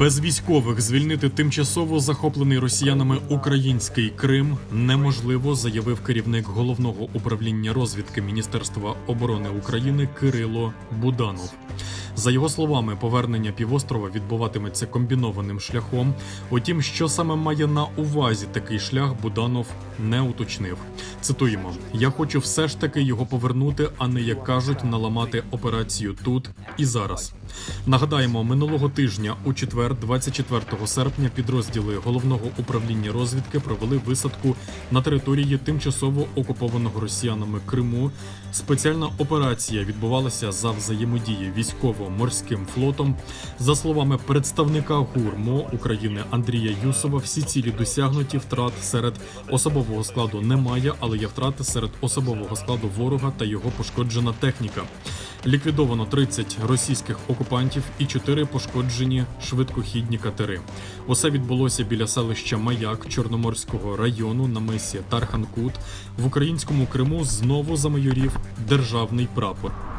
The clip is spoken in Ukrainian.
Без військових звільнити тимчасово захоплений росіянами український Крим неможливо, заявив керівник головного управління розвідки Міністерства оборони України Кирило Буданов. За його словами, повернення півострова відбуватиметься комбінованим шляхом. Утім, що саме має на увазі такий шлях, Буданов не уточнив. Цитуємо: я хочу все ж таки його повернути, а не як кажуть, наламати операцію тут і зараз. Нагадаємо, минулого тижня у четвер, 24 серпня, підрозділи головного управління розвідки провели висадку на території тимчасово окупованого росіянами Криму. Спеціальна операція відбувалася за взаємодії військово-морським флотом. За словами представника ГУРМО України Андрія Юсова, всі цілі досягнуті втрат серед особового складу немає, але є втрати серед особового складу ворога та його пошкоджена техніка. Ліквідовано 30 російських окупантів і 4 пошкоджені швидкохідні катери. Усе відбулося біля селища Маяк Чорноморського району на мисі Тарханкут. В українському Криму знову замайорів державний прапор.